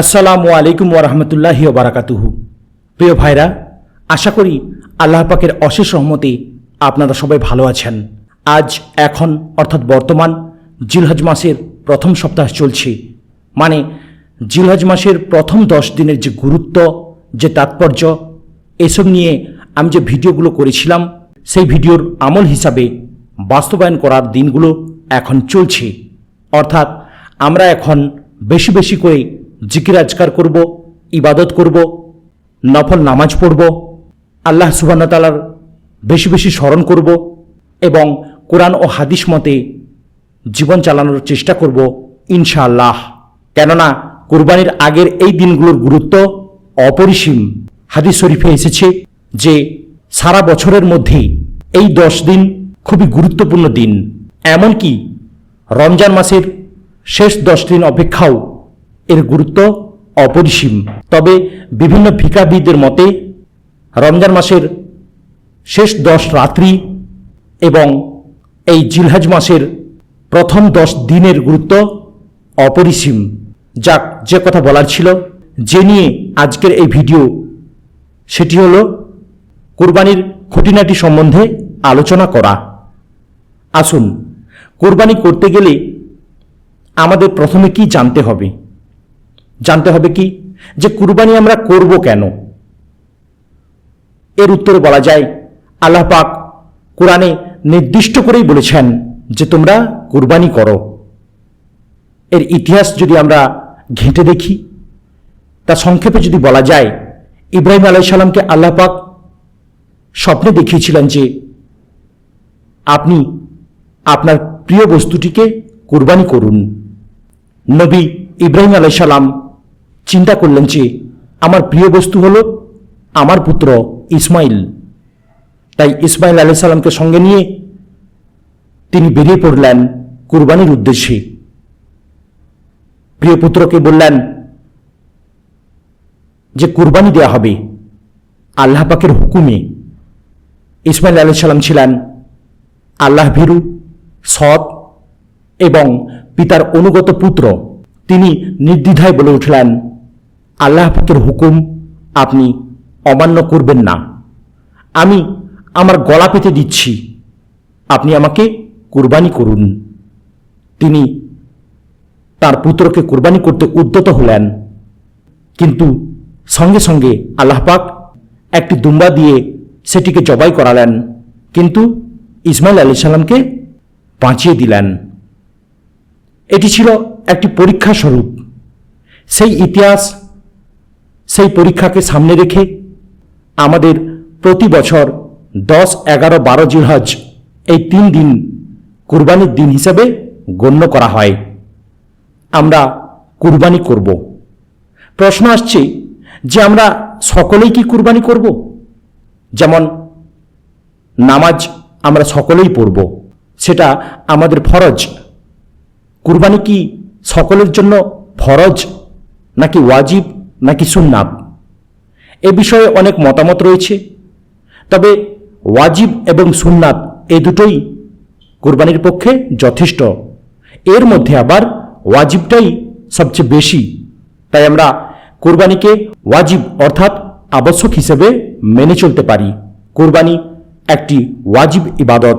আসসালামু আলাইকুম ওরহমতুল্লাহি বারাকাতুহু। প্রিয় ভাইরা, আশা করি আল্লাহ পাকের অশেষ রহমতে আপনারা সবাই ভালো আছেন। আজ এখন, অর্থাৎ বর্তমান, জিলহজ মাসের প্রথম সপ্তাহ চলছে। মানে জিলহজ মাসের প্রথম দশ দিনের যে গুরুত্ব, যে তাৎপর্য, এসব নিয়ে আমি যে ভিডিওগুলো করেছিলাম, সেই ভিডিওর আমল হিসাবে বাস্তবায়ন করার দিনগুলো এখন চলছে। অর্থাৎ আমরা এখন বেশি বেশি করে জিকির আজকার করব, ইবাদত করব, নফল নামাজ পড়ব, আল্লাহ সুবাহতালার বেশি বেশি স্মরণ করব এবং কোরআন ও হাদিস মতে জীবন চালানোর চেষ্টা করব ইনশাআল্লাহ। কেননা কোরবানির আগের এই দিনগুলোর গুরুত্ব অপরিসীম। হাদিস শরীফে এসেছে যে সারা বছরের মধ্যে এই দশ দিন খুবই গুরুত্বপূর্ণ দিন। এমনকি রমজান মাসের শেষ দশ দিন অপেক্ষাও এর গুরুত্ব অপরিসীম। তবে বিভিন্ন ভিকাবিদদের মতে, রমজান মাসের শেষ দশ রাত্রি এবং এই জিলহাজ মাসের প্রথম দশ দিনের গুরুত্ব অপরিসীম। যাক, যে কথা বলার ছিল, যে নিয়ে আজকের এই ভিডিও, সেটি হলো কোরবানির খুঁটিনাটি সম্বন্ধে আলোচনা করা। আসুন, কোরবানি করতে গেলে আমাদের প্রথমে কি জানতে হবে? জানতে হবে কি? যে কুরবানি আমরা করব কেন? এর উত্তরে বলা যায়, আল্লাহ পাক কোরআনে নির্দিষ্ট করেই বলেছেন যে তোমরা কুরবানি করো। এর ইতিহাস যদি আমরা ঘেঁটে দেখি তা সংক্ষেপে যদি বলা যায়, ইব্রাহিম আলাইসাল্লামকে আল্লাহ পাক স্বপ্নে দেখিয়েছিলেন যে আপনি আপনার প্রিয় বস্তুটিকে কুরবানি করুন। নবী ইব্রাহিম আলাইসাল্লাম চিন্তা করলেন যে, আমার প্রিয় বস্তু হল আমার পুত্র ইসমাইল। তাই ইসমাইল আলাইসাল্লামকে সঙ্গে নিয়ে তিনি বেরিয়ে পড়লেন কুরবানির উদ্দেশ্যে। প্রিয় পুত্রকে বললেন যে, কুরবানি দেয়া হবে আল্লাহ পাকের হুকুমে। ইসমাইল আলাইসাল্লাম ছিলেন আল্লাহ ভীরু, সৎ এবং পিতার অনুগত পুত্র। তিনি নির্দ্বিধায় বলে উঠলেন আল্লাহ পাকের হুকুম আপনি অমান্য করবেন না। আমি আমার গলা পেতে দিচ্ছি। আপনি আমাকে কুরবানি করুন। তিনি তার পুত্রকে কুরবানি করতে উদ্যত হলেন। কিন্তু সঙ্গে সঙ্গে আল্লাহ পাক একটি দুম্বা দিয়ে সেটিকে জবাই করালেন। কিন্তু ইসমাইল আলি সাল্লামকে বাঁচিয়ে দিলেন। এটি ছিল একটি পরীক্ষা স্বরূপ সেই ইতিহাস সেই পরীক্ষাকে সামনে রেখে আমাদের প্রতি বছর দশ, এগারো, বারো জিলহজ এই তিন দিন কুরবানির দিন হিসেবে গণ্য করা হয়। আমরা কুরবানি করব। প্রশ্ন আসছে যে আমরা সকলেই কি কুরবানি করব? যেমন নামাজ আমরা সকলেই পড়ব, সেটা আমাদের ফরজ। কুরবানি কি সকলের জন্য ফরজ নাকি ওয়াজিব? নাকি সুন্নাত এ বিষয়ে অনেক মতামত রয়েছে। তবে ওয়াজিব এবং সুন্নাত এ দুটোই কুরবানির পক্ষে যথেষ্ট। এর মধ্যে আবার ওয়াজিবটাই সবচেয়ে বেশি। তাই আমরা কুরবানিকে ওয়াজিব অর্থাৎ আবশ্যক হিসেবে মেনে চলতে পারি। কুরবানি একটি ওয়াজিব ইবাদত।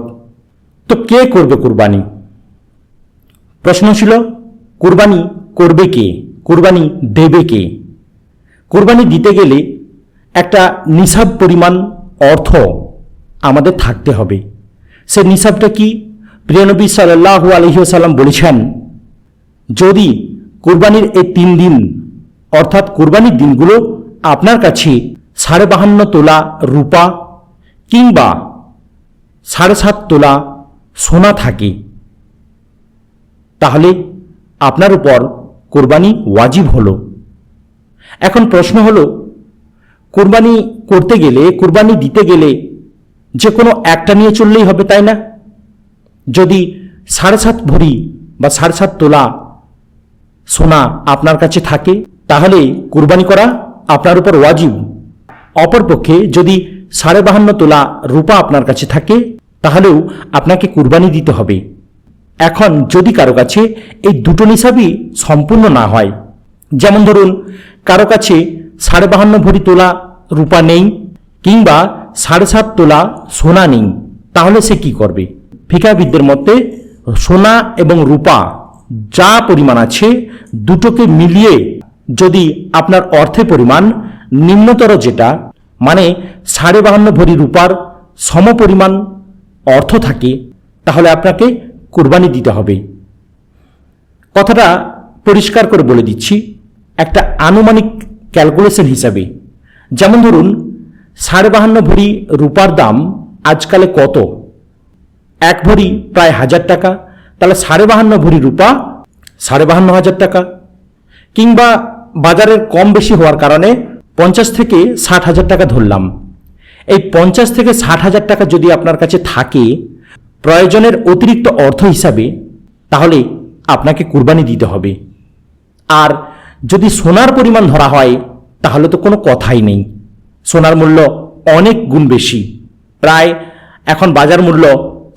তো কে করবে কুরবানি? প্রশ্ন ছিল, কুরবানি করবে কে? কুরবানি দেবে কে? কুরবানি দিতে গেলে একটা নিসাব পরিমাণ অর্থ আমাদের থাকতে হবে। সে নিসাবটা কি? প্রিয়নবী সাল্লাহু আলহিসাল্লাম বলেছেন, যদি কুরবানির এই তিন দিন, অর্থাৎ কোরবানির দিনগুলো আপনার কাছে সাড়ে বাহান্ন তোলা রূপা কিংবা সাড়ে সাত তোলা সোনা থাকে, তাহলে আপনার উপর কোরবানি ওয়াজিব হলো। এখন প্রশ্ন হলো, কোরবানি করতে গেলে, কোরবানি দিতে গেলে যে কোনো একটা নিয়ে চললেই হবে, তাই না? যদি সাড়ে সাত ভরি বা সাড়ে সাত তোলা সোনা আপনার কাছে থাকে, তাহলে কুরবানি করা আপনার উপর ওয়াজিব। অপরপক্ষে যদি সাড়ে বাহান্ন তোলা রূপা আপনার কাছে থাকে, তাহলেও আপনাকে কুরবানি দিতে হবে। এখন যদি কারও কাছে এই দুটো নিসাবই সম্পূর্ণ না হয়, যেমন ধরুন কারও কাছে সাড়ে বাহান্ন ভরি তোলা রূপা নেই কিংবা সাড়ে সাত তোলা সোনা নেই, তাহলে সে কি করবে? ফিকাবিদদের মতে, সোনা এবং রূপা যা পরিমাণ আছে দুটোকে মিলিয়ে যদি আপনার অর্থের পরিমাণ নিম্নতর যেটা মানে সাড়ে বাহান্ন ভরি রূপার সমপরিমাণ অর্থ থাকে, তাহলে আপনাকে কোরবানি দিতে হবে। কথাটা পরিষ্কার করে বলে দিচ্ছি। একটা আনুমানিক ক্যালকুলেশন হিসাবে। যেমন ধরুন, সাড়ে বাহান্ন ভরি রূপার দাম আজকালে কত? এক ভরি প্রায় হাজার টাকা, তাহলে সাড়ে বাহান্ন ভরি রূপা সাড়ে বাহান্ন হাজার টাকা। কিংবা বাজারের কম বেশি হওয়ার কারণে পঞ্চাশ থেকে ষাট হাজার টাকা ধরলাম। এই পঞ্চাশ থেকে ষাট হাজার টাকা যদি আপনার কাছে থাকে, প্রয়োজনের অতিরিক্ত অর্থ হিসাবে, তাহলে আপনাকে কুরবানি দিতে হবে। আর যদি সোনার পরিমাণ ধরা হয়, তাহলে তো কোনো কথাই নেই। সোনার মূল্য অনেক গুণ বেশি। প্রায় এখন বাজার মূল্য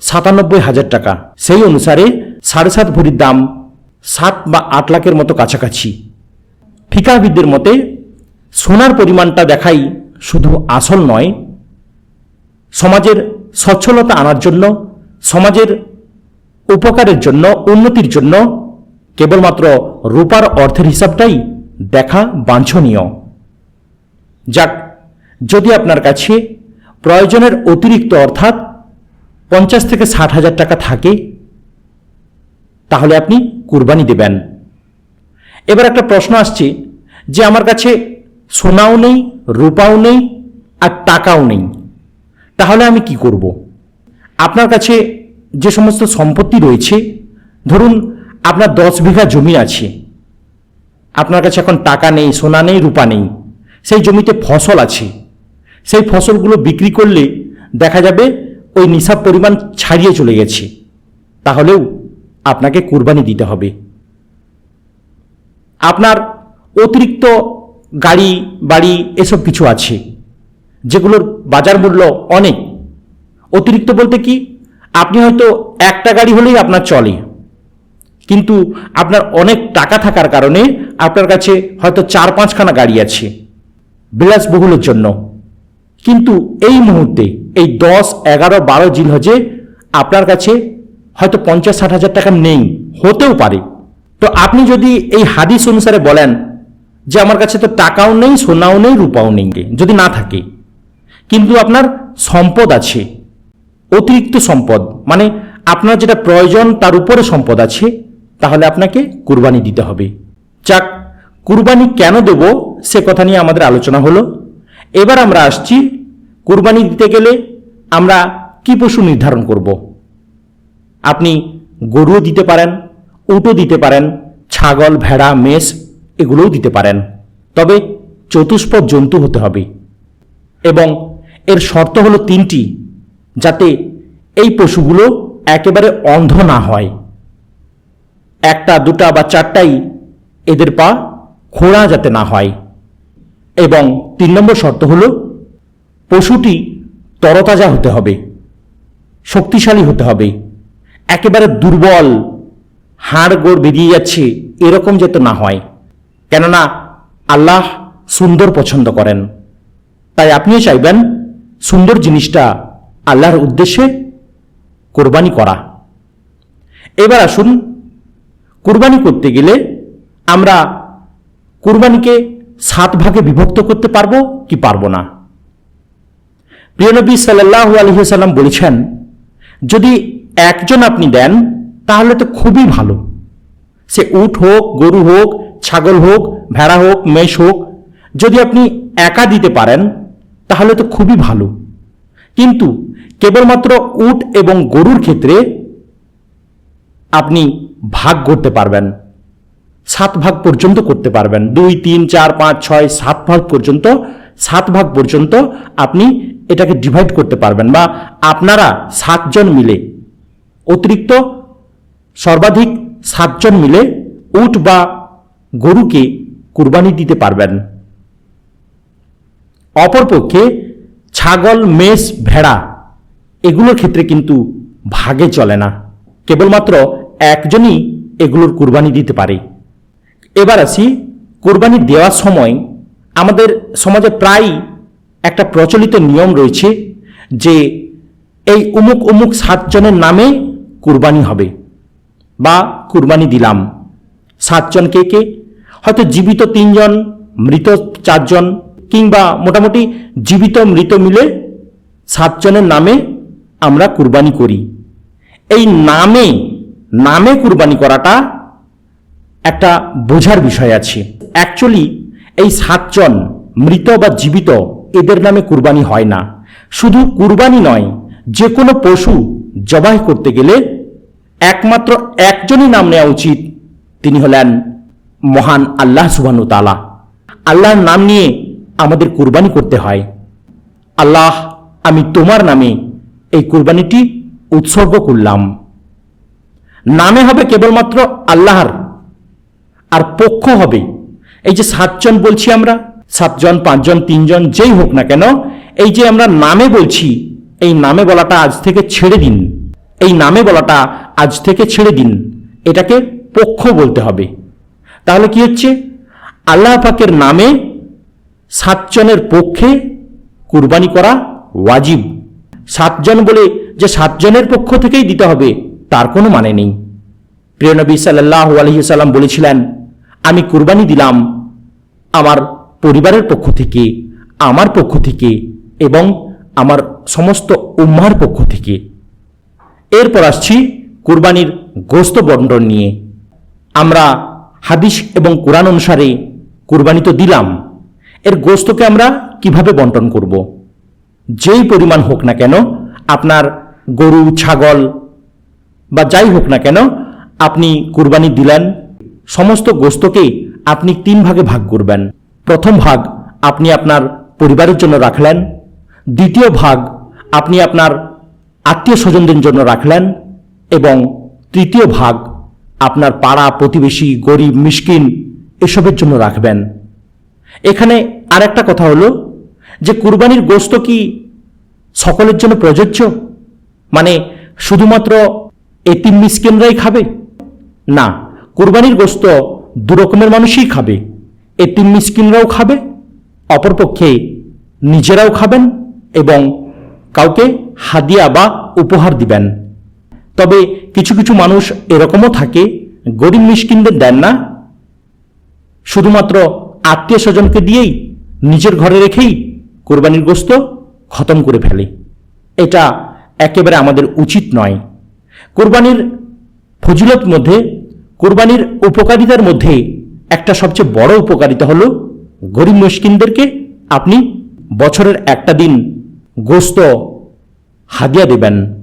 সাতানব্বই হাজার টাকা। সেই অনুসারে সাড়ে সাত ভরির দাম সাত বা আট লাখের মতো কাছাকাছি। ফিকাবিদদের মতে, সোনার পরিমাণটা দেখাই শুধু আসল নয়, সমাজের সচ্ছলতা আনার জন্য, সমাজের উপকারের জন্য, উন্নতির জন্য কেবলমাত্র রূপার অর্থের হিসাবটাই দেখা বাঞ্ছনীয়। যাক, যদি আপনার কাছে প্রয়োজনের অতিরিক্ত অর্থাৎ পঞ্চাশ থেকে ষাট হাজার টাকা থাকে, তাহলে আপনি কুরবানি দেবেন। এবার একটা প্রশ্ন আসছে যে আমার কাছে সোনাও নেই, রূপাও নেই আর টাকাও নেই। তাহলে আমি কি করব? আপনার কাছে যে সমস্ত সম্পত্তি রয়েছে, ধরুন আপনার দশ বিঘা জমি আছে। আপনার কাছে এখন টাকা নেই, সোনা নেই, রূপা নেই। সেই জমিতে ফসল আছে। সেই ফসলগুলো বিক্রি করলে দেখা যাবে ওই নিসাব পরিমাণ ছাড়িয়ে চলে গেছে। তাহলেও আপনাকে কুরবানি দিতে হবে। আপনার অতিরিক্ত গাড়ি, বাড়ি এসব কিছু আছে। যেগুলোর বাজার মূল্য অনেক। অতিরিক্ত বলতে কি, আপনি হয়তো একটা গাড়ি হলেই আপনার চলে। কিন্তু আপনার অনেক টাকা থাকার কারণে আপনার কাছে হয়তো চার পাঁচখানা গাড়ি আছে বিলাসবহুলের জন্য। কিন্তু এই মুহূর্তে এই দশ, এগারো, বারো জিলহজে আপনার কাছে হয়তো পঞ্চাশ, ষাট হাজার টাকা নেই, হতেও পারে। তো আপনি যদি এই হাদিস অনুসারে বলেন যে আমার কাছে তো টাকাও নেই, সোনাও নেই, রূপাও নেই, যদি না থাকে, কিন্তু আপনার সম্পদ আছে, অতিরিক্ত সম্পদ মানে আপনার যেটা প্রয়োজন তার উপরে সম্পদ আছে তাহলে আপনাকে কুরবানি দিতে হবে। যাক, কুরবানি কেন দেব সে কথা নিয়ে আমাদের আলোচনা হলো। এবার আমরা আসছি কুরবানি দিতে গেলে আমরা কি পশু নির্ধারণ করব? আপনি গরুও দিতে পারেন উটও দিতে পারেন, ছাগল, ভেড়া, মেষ এগুলোও দিতে পারেন। তবে চতুষ্পদ জন্তু হতে হবে। এবং এর শর্ত হলো তিনটি, যাতে এই পশুগুলো একেবারে অন্ধ না হয়। একটা, দুটা বা চারটাই এদের পা খোঁড়া যাতে না হয়। এবং তিন নম্বর শর্ত হল, পশুটি তরতাজা হতে হবে, শক্তিশালী হতে হবে। একেবারে দুর্বল, হাড় গোড় বেরিয়ে যাচ্ছে এরকম যাতে না হয়। কেননা আল্লাহ সুন্দর পছন্দ করেন। তাই আপনিও চাইবেন সুন্দর জিনিসটা আল্লাহর উদ্দেশ্যে কোরবানি করা। এবার আসুন কুরবানি করতে গেলে আমরা কুরবানিকে সাত ভাগে বিভক্ত করতে পারব কি পারব না? প্রিয়নবী সাল্লাহ আলহিসাল্লাম বলেছেন, যদি একজন আপনি দেন, তাহলে তো খুবই ভালো। সে উট হোক, গরু হোক, ছাগল হোক, ভেড়া হোক, মেষ হোক, যদি আপনি একা দিতে পারেন, তাহলে তো খুবই ভালো। কিন্তু কেবলমাত্র উট এবং গরুর ক্ষেত্রে আপনি ভাগ করতে পারবেন, সাত ভাগ পর্যন্ত করতে পারবেন। দুই, তিন, চার, পাঁচ, ছয়, সাত ভাগ পর্যন্ত, সাত ভাগ পর্যন্ত আপনি এটাকে ডিভাইড করতে পারবেন বা আপনারা সাতজন মিলে, অতিরিক্ত সর্বাধিক সাতজন মিলে উট বা গরুকে কুরবানি দিতে পারবেন। অপরপক্ষে ছাগল, মেষ, ভেড়া, এগুলোর ক্ষেত্রে কিন্তু ভাগে চলে না। কেবলমাত্র একজনই এগুলোর কুরবানি দিতে পারে। এবার আসি কোরবানি দেওয়ার সময় আমাদের সমাজে প্রায় একটা প্রচলিত নিয়ম রয়েছে যে এই উমুক উমুক সাতজনের নামে কুরবানি হবে বা কুরবানি দিলাম। সাতজন কে কে? হয়তো জীবিত তিনজন, মৃত চারজন কিংবা মোটামুটি জীবিত, মৃত মিলে সাতজনের নামে আমরা কুরবানি করি। এই নামে নামে কুরবানি করাটা একটা বোঝার বিষয় আছে। অ্যাকচুয়ালি এই সাতজন মৃত বা জীবিত এদের নামে কুরবানি হয় না। শুধু কুরবানি নয় যে কোনো পশু জবাই করতে গেলে একমাত্র একজনই নাম নেওয়া উচিত। তিনি হলেন মহান আল্লাহ সুবানু তালা আল্লাহর নাম নিয়ে আমাদের কুরবানি করতে হয়। আল্লাহ, আমি তোমার নামে এই কুরবানিটি উৎসর্গ করলাম। নামে হবে কেবলমাত্র আল্লাহর, আর পক্ষ হবে। এই যে সাতজন বলছি আমরা, সাতজন, পাঁচজন, তিনজন, যেই হোক না কেন, এই যে আমরা নামে বলছি, এই নামে বলাটা আজ থেকে ছেড়ে দিন। এই নামে বলাটা আজ থেকে ছেড়ে দিন। এটাকে পক্ষ বলতে হবে। তাহলে কি হচ্ছে? আল্লাহ পাকের নামে সাতজনের পক্ষে কুরবানি করা ওয়াজিব। সাতজন বলে যে সাতজনের পক্ষ থেকেই দিতে হবে। তার কোনো মানে নেই। প্রিয় নবী সাল্লাহ আলহিসাল্লাম বলেছিলেন, আমি কুরবানি দিলাম আমার পরিবারের পক্ষ থেকে, আমার পক্ষ থেকে এবং আমার সমস্ত উম্মার পক্ষ থেকে। এরপর আসছি কুরবানির গোস্ত বন্টন নিয়ে। আমরা হাদিস এবং কোরআন অনুসারে কুরবানি তো দিলাম। এর গোস্তকে আমরা কীভাবে বন্টন করব? যেই পরিমাণ হোক না কেন, আপনার গরু, ছাগল বা যাই হোক না কেন, আপনি কুরবানি দিলেন, সমস্ত গোস্তকে আপনি তিন ভাগে ভাগ করবেন। প্রথম ভাগ আপনি আপনার পরিবারের জন্য রাখলেন, দ্বিতীয় ভাগ আপনি আপনার আত্মীয় স্বজনদের জন্য রাখলেন এবং তৃতীয় ভাগ আপনার পাড়া, প্রতিবেশী, গরিব, মিসকিন এসবের জন্য রাখবেন। এখানে আর একটা কথা হলো যে কুরবানির গোস্ত কি সকলের জন্য প্রযোজ্য? মানে শুধুমাত্র এতিম মিসকিনরাই খাবে? না, কোরবানির গোস্ত দু রকমের মানুষই খাবে। এতিম মিসকিনরাও খাবে, অপরপক্ষে নিজেরাও খাবেন এবং কাউকে হাদিয়া বা উপহার দিবেন। তবে কিছু কিছু মানুষ এরকমও থাকে, গরিব মিসকিনদের দেন না। শুধুমাত্র আত্মীয় স্বজনকে দিয়েই, নিজের ঘরে রেখেই কোরবানির গোস্ত খতম করে ফেলে। এটা একেবারে আমাদের উচিত নয়। কোরবানির ফজিলত মধ্যে, কোরবানির উপকারিতার মধ্যে একটা সবচেয়ে বড় উপকারিতা হলো গরিব মুশকিনদেরকে আপনি বছরের একটা দিন গোস্ত হাদিয়া দেবেন,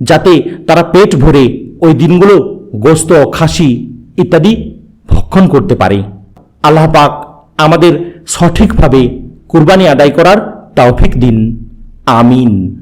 যাতে তারা পেট ভরে ওই দিনগুলো গোস্ত, খাসি ইত্যাদি ভক্ষণ করতে পারে। আল্লাহ পাক আমাদের সঠিকভাবে কুরবানি আদায় করার তৌফিক দিন। আমিন।